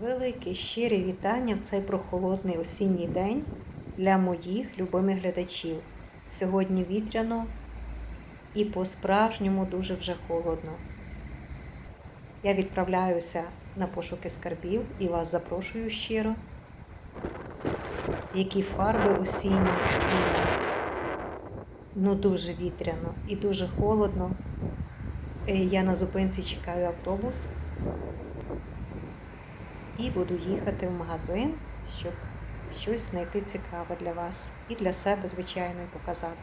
Велике щире вітання в цей прохолодний осінній день для моїх любимих глядачів. Сьогодні вітряно і по-справжньому дуже вже холодно. Я відправляюся на пошуки скарбів і вас запрошую щиро. Які фарби осінні ну дуже вітряно і дуже холодно. Е, Я на зупинці чекаю автобус і буду їхати в магазин, щоб щось знайти цікаве для вас і для себе, звичайно, і показати.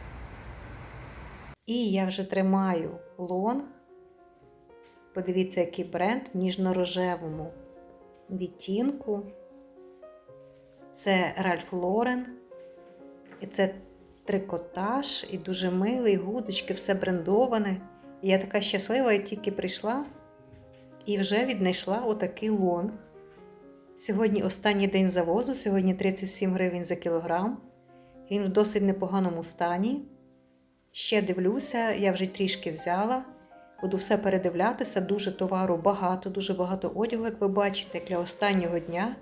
І я вже тримаю лонг. Подивіться, який бренд в ніжно-рожевому відтінку. Це Ральф Лорен. І це трикотаж, і дуже милий, гудзички, все брендоване. І я така щаслива, я тільки прийшла і вже віднайшла отакий лонг. Сьогодні останній день завозу, сьогодні 37 гривень за кілограм. Він в досить непоганому стані. Ще дивлюся, я вже трішки взяла. Буду все передивлятися, дуже товару багато, дуже багато одягу, як ви бачите, для останнього дня.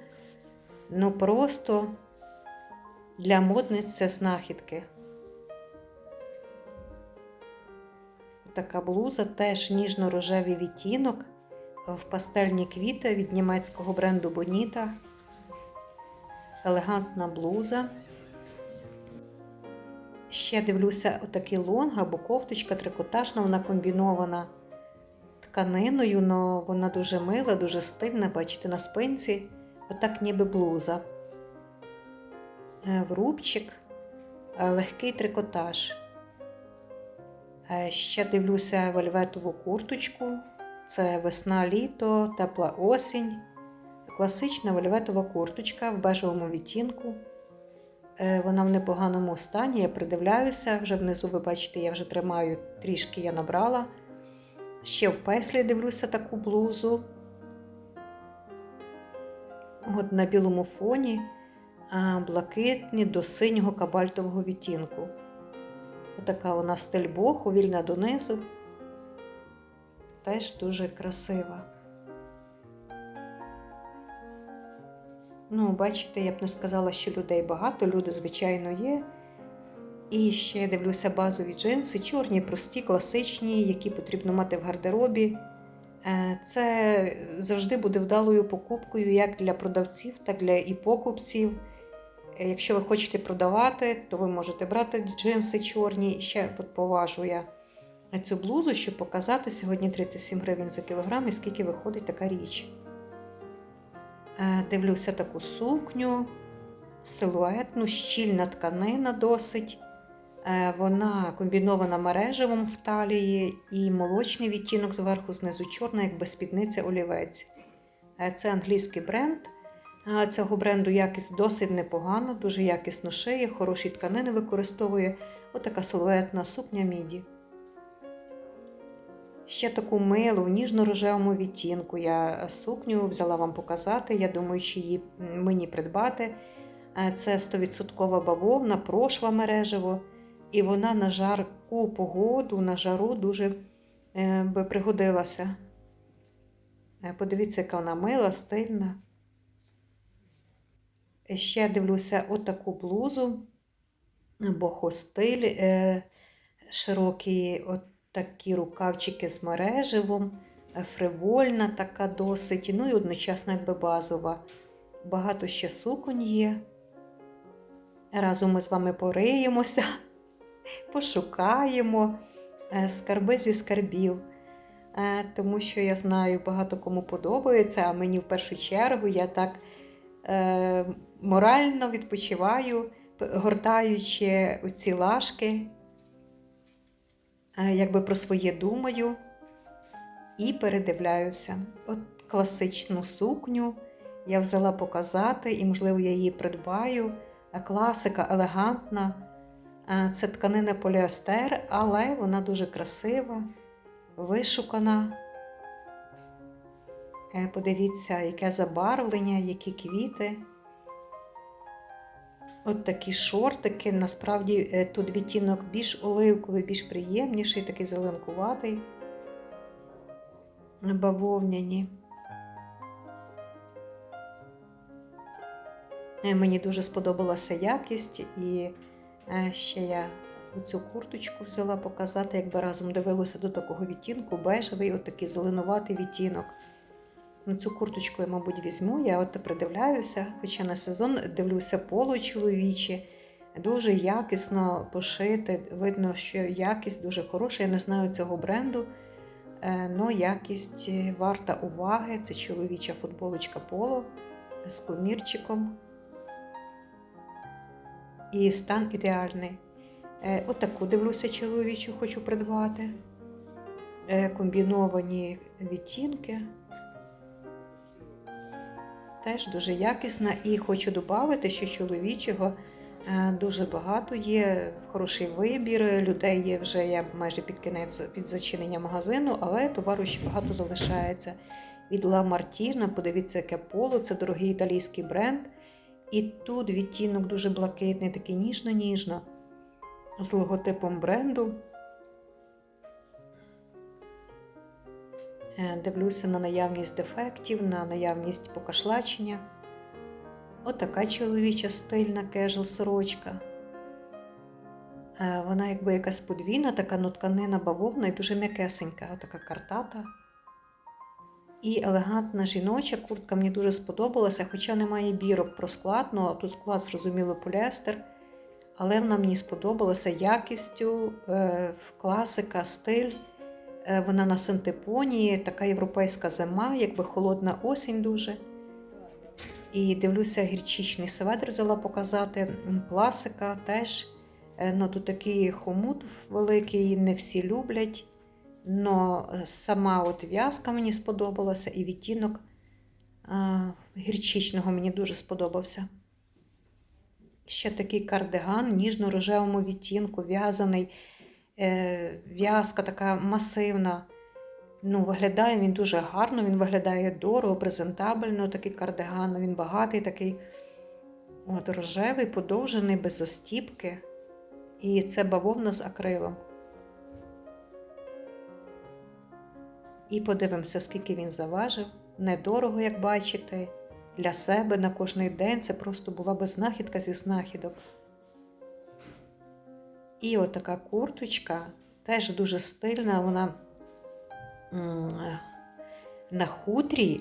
Ну просто для модниць це знахідки. Така блуза теж ніжно-рожевий відтінок в пастельні квіти від німецького бренду Bonita. Елегантна блуза. Ще дивлюся, отакий лонг або кофточка трикотажна, вона комбінована тканиною, але вона дуже мила, дуже стильна, бачите, на спинці. Отак ніби блуза. Е, В рубчик, е, легкий трикотаж. Е, Ще дивлюся вельветову курточку. Це весна-літо, тепла осінь. Класична вельветова курточка в бежевому відтінку. Е, Вона в непоганому стані. Я придивляюся, вже внизу, ви бачите, я вже тримаю трішки я набрала. Ще в песлі дивлюся таку блузу. От на білому фоні блакитні до синього кабальтового відтінку. Отака вона стиль боху, вільна донизу. Теж дуже красива. Ну, бачите, я б не сказала, що людей багато, люди, звичайно, є. І ще я дивлюся базові джинси, чорні, прості, класичні, які потрібно мати в гардеробі. Е, Це завжди буде вдалою покупкою як для продавців, так для і покупців. Е, Якщо ви хочете продавати, то ви можете брати джинси чорні. Ще поважу я цю блузу, щоб показати сьогодні 37 гривень за кілограм і скільки виходить така річ. Е, Дивлюся таку сукню, силуетну, щільна тканина досить. Е, Вона комбінована мережевим в талії і молочний відтінок зверху, знизу чорна, як спідниця олівець. Е, Це англійський бренд. Цього бренду якість досить непогана, дуже якісно шиє, хороші тканини використовує. Отака силуетна сукня міді. Ще таку милу в ніжно-рожевому відтінку. Я сукню взяла вам показати. Я думаю, що її мені придбати. Е, Це 100% бавовна, прошва мережево. І вона на жарку погоду, на жару дуже е, би пригодилася. Е, Подивіться, яка вона мила, стильна. Е, Ще дивлюся отаку блузу, бохостиль, е, широкі от такі рукавчики з мереживом, е, фривольна така досить, ну і одночасно якби базова. Багато ще суконь є. Разом ми з вами пориємося, пошукаємо е, скарби зі скарбів. Е, Тому що я знаю, багато кому подобається, а мені в першу чергу я так морально відпочиваю, гортаючи оці лашки, якби про своє думаю і передивляюся. От класичну сукню я взяла показати, і, можливо, я її придбаю. Е, Класика елегантна. Е, Це тканина поліестер, але вона дуже красива, вишукана. Е, Подивіться, яке забарвлення, які квіти. От такі шортики. Насправді е, тут відтінок більш оливковий, більш приємніший, такий зеленкуватий. Бавовняні. Е, Мені дуже сподобалася якість, і е, ще я цю курточку взяла показати, якби разом дивилася до такого відтінку, бежевий, от такий зеленуватий відтінок. Ну, цю курточку я, мабуть, візьму. Я от придивляюся, хоча на сезон дивлюся поло чоловічі. Дуже якісно пошити. Видно, що якість дуже хороша. Я не знаю цього бренду, але якість варта уваги. Це чоловіча футболочка поло з комірчиком. І стан ідеальний. Е, Отаку дивлюся чоловічу, хочу придбати. Е, Комбіновані відтінки. Теж дуже якісна. І хочу додати, що чоловічого е, дуже багато є, хороший вибір. Людей є вже я майже під кінець під зачинення магазину, але товару ще багато залишається. Від La Martina, подивіться, яке поло, це дорогий італійський бренд. І тут відтінок дуже блакитний, такий ніжно-ніжно, з логотипом бренду. Дивлюся на наявність дефектів, на наявність покашлачення. Отака чоловіча стильна кежел сорочка. Е, Вона якби якась подвійна, така ну, тканина бавовна і дуже м'якесенька, отака картата. І елегантна жіноча куртка мені дуже сподобалася, хоча немає бірок про склад, ну тут склад, зрозуміло, поліестер. Але вона мені сподобалася якістю, е, класика, стиль. Е, Вона на синтепонії, така європейська зима, якби холодна осінь дуже. І дивлюся, гірчичний светр взяла показати. Класика теж. Е, Ну, тут такий хомут великий, не всі люблять. Но сама от в'язка мені сподобалася, і відтінок гірчичного мені дуже сподобався. Ще такий кардиган ніжно-рожевому відтінку, в'язаний, е, в'язка така масивна. Ну, Виглядає він дуже гарно, він виглядає дорого, презентабельно, такий кардиган, він багатий, такий от, рожевий, подовжений, без застіпки. І це бавовна з акрилом. І подивимося, скільки він заважив. Недорого, як бачите, для себе на кожний день це просто була би знахідка зі знахідок. І отака курточка, теж дуже стильна, вона на хутрі,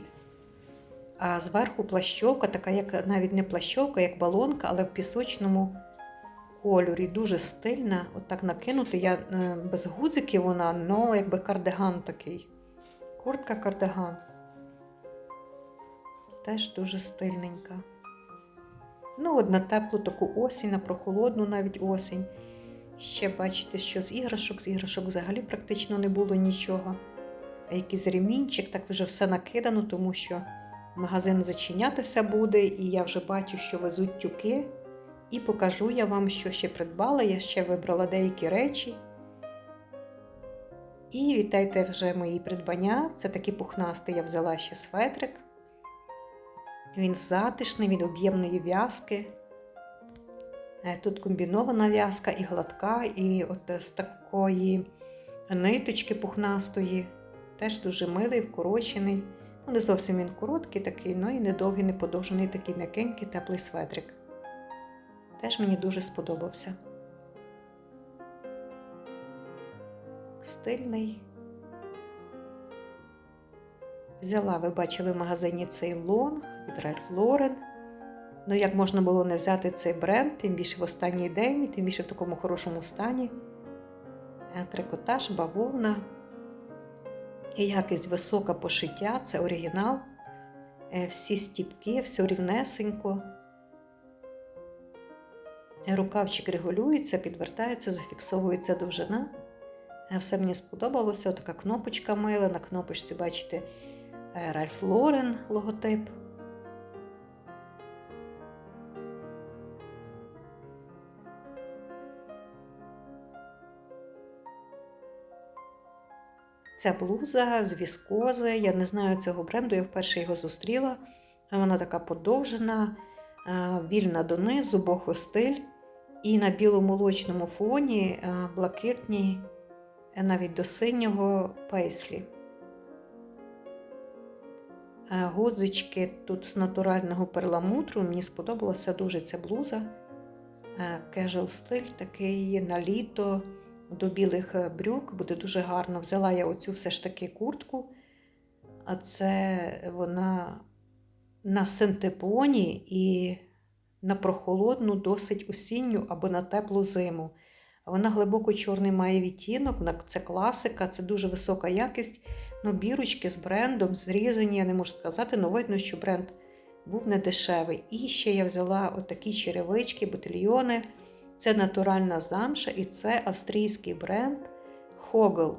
а зверху плащовка, така, як навіть не плащовка, як балонка, але в пісочному кольорі. Дуже стильна. Отак накинути. Я е, без гудзиків вона, але якби кардиган такий. Куртка кардиган. Теж дуже стильненька. Ну, от на теплу таку осінь, на прохолодну навіть осінь. Ще бачите, що з іграшок, з іграшок взагалі практично не було нічого. А якийсь ремінчик, так вже все накидано, тому що магазин зачинятися буде, і я вже бачу, що везуть тюки. І покажу я вам, що ще придбала. Я ще вибрала деякі речі. І вітайте вже мої придбання. Це такий пухнастий я взяла ще светрик. Він затишний, від об'ємної в'язки. Е, Тут комбінована в'язка і гладка, і от з такої ниточки пухнастої. Теж дуже милий, вкорочений. Ну, не зовсім він короткий такий, ну і недовгий, не подовжений, такий м'якенький, теплий светрик. Теж мені дуже сподобався. Стильний. Взяла, ви бачили в магазині цей лонг від Ralph Lauren. Ну, як можна було не взяти цей бренд, тим більше в останній день, тим більше в такому хорошому стані. Е, Трикотаж, бавовна. І якість висока пошиття, це оригінал. Е, Всі стіпки, все рівнесенько. Рукавчик регулюється, підвертається, зафіксовується довжина. Е, Все мені сподобалося. Така кнопочка мила. На кнопочці, бачите, Ralph Lauren логотип. Ця блуза з віскози. Я не знаю цього бренду, я вперше його зустріла. Вона така подовжена, е, вільна донизу, бохо стиль. І на біломолочному фоні е, блакитні, е, навіть до синього пейслі. Гузички тут з натурального перламутру. Мені сподобалася дуже ця блуза. Кежуал стиль такий на літо до білих е, брюк. Буде дуже гарно. Взяла я оцю все ж таки куртку. А це вона на синтепоні і на прохолодну, досить осінню або на теплу зиму. Вона глибоко чорний має відтінок, це класика, це дуже висока якість. Ну, бірочки з брендом, зрізані, я не можу сказати, але видно, що бренд був не дешевий. І ще я взяла отакі черевички, ботильйони. Це натуральна замша і це австрійський бренд Hogel.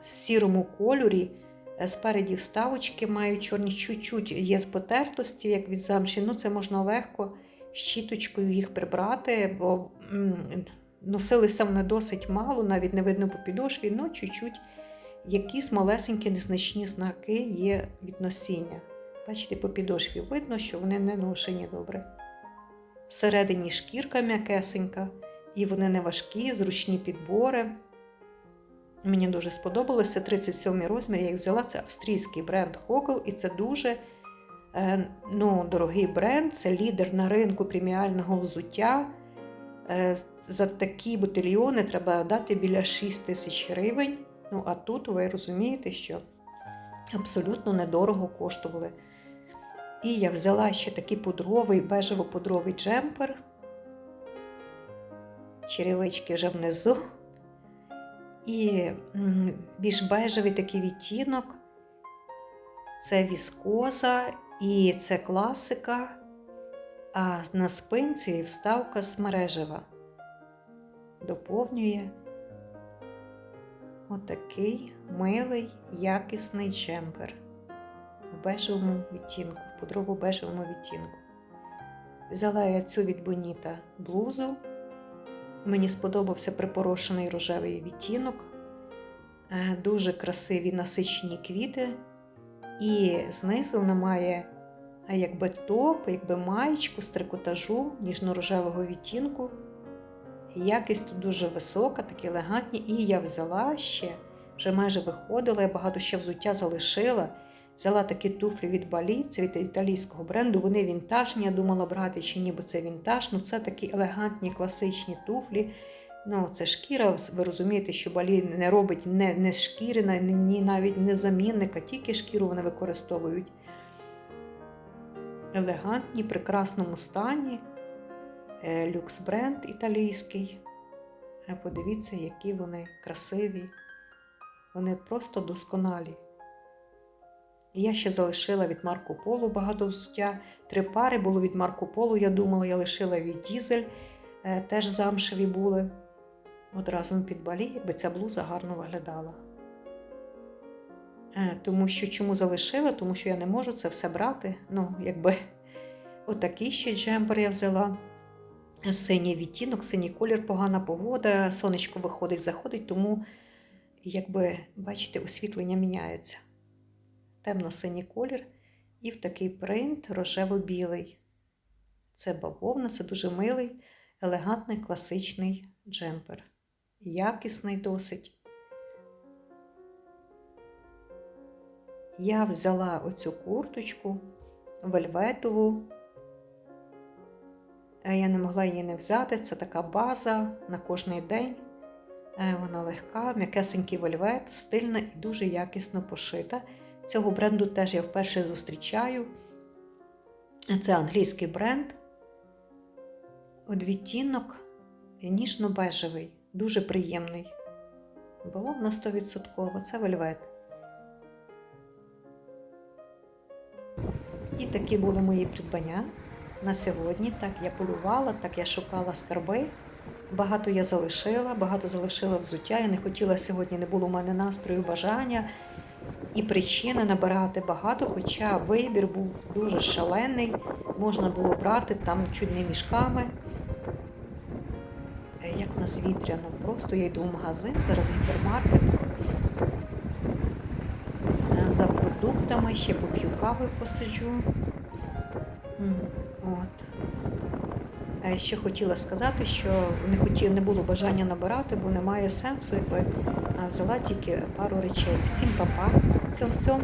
В сірому кольорі. Е, Спереді вставочки мають чорні, чуть-чуть є з потертості, як від замші. Ну, це можна легко щіточкою їх прибрати, бо носилися вони досить мало, навіть не видно по підошві, ну чуть-чуть якісь малесенькі незначні знаки є від носіння. Бачите, по підошві видно, що вони не ношені добре. Всередині шкірка м'якесенька, і вони не важкі, зручні підбори. Мені дуже сподобалося 37 розмір. Я їх взяла. Це австрійський бренд Hogel, і це дуже е, ну, дорогий бренд. Це лідер на ринку преміального взуття. Е, за такі ботильйони треба дати біля 6 тисяч гривень. Ну, а тут ви розумієте, що абсолютно недорого коштували. І я взяла ще такий пудровий, бежево-пудровий джемпер. Черевички вже внизу. І більш бежевий такий відтінок. Це віскоза і це класика. А на спинці вставка з мережева. Доповнює отакий милий, якісний джемпер в бежевому відтінку, в пудрово-бежевому відтінку. Взяла я цю від Боніта блузу. Мені сподобався припорошений рожевий відтінок, Е, дуже красиві насичені квіти. І знизу вона має е, якби топ, якби маєчку з трикотажу ніжно-рожевого відтінку. Якість тут дуже висока, такі елегантні. І я взяла ще, вже майже виходила, я багато ще взуття залишила. Взяла такі туфлі від Балі, це від італійського бренду. Вони вінтажні. Я думала брати чи ні, бо це вінтаж. Ну це такі елегантні класичні туфлі. Ну, це шкіра. Ви розумієте, що Балі не робить не, не шкіри, ні навіть не замінника, тільки шкіру вони використовують. Елегантні, прекрасному стані. Е, Люкс бренд італійський. Е, Подивіться, які вони красиві. Вони просто досконалі. Я ще залишила від Марко Поло багато взуття. Три пари було від Марко Поло. Я думала, я лишила від Дізель, е, теж замшеві були. От разом під балі, якби ця блуза гарно виглядала. Е, Тому що чому залишила? Тому що я не можу це все брати. Ну, якби отакий ще джемпер я взяла. Синій відтінок, синій колір, погана погода, сонечко виходить, заходить, тому, якби, бачите, освітлення міняється. Темно-синій колір і в такий принт рожево-білий. Це бавовна, це дуже милий, елегантний класичний джемпер. Якісний досить. Я взяла оцю курточку вельветову. Е, Я не могла її не взяти. Це така база на кожний день. Е, Вона легка, м'якесенький вельвет, стильна і дуже якісно пошита. Цього бренду теж я вперше зустрічаю. Це англійський бренд. От відтінок ніжно-бежевий, дуже приємний. Бавовна 100%, це вельвет. І такі були мої придбання на сьогодні. Так я полювала, так я шукала скарби. Багато я залишила, багато залишила взуття. Я не хотіла сьогодні, не було у мене настрою, бажання і причини набирати багато, хоча вибір був дуже шалений. Можна було брати там чуть не мішками. Е, Як у нас вітряно, просто я йду в магазин, зараз гіпермаркет. Е, За продуктами ще поп'ю кави посиджу. От. Е, Ще хотіла сказати, що не хотіла, не було бажання набирати, бо немає сенсу, якби взяла тільки пару речей. Всім папа, 走走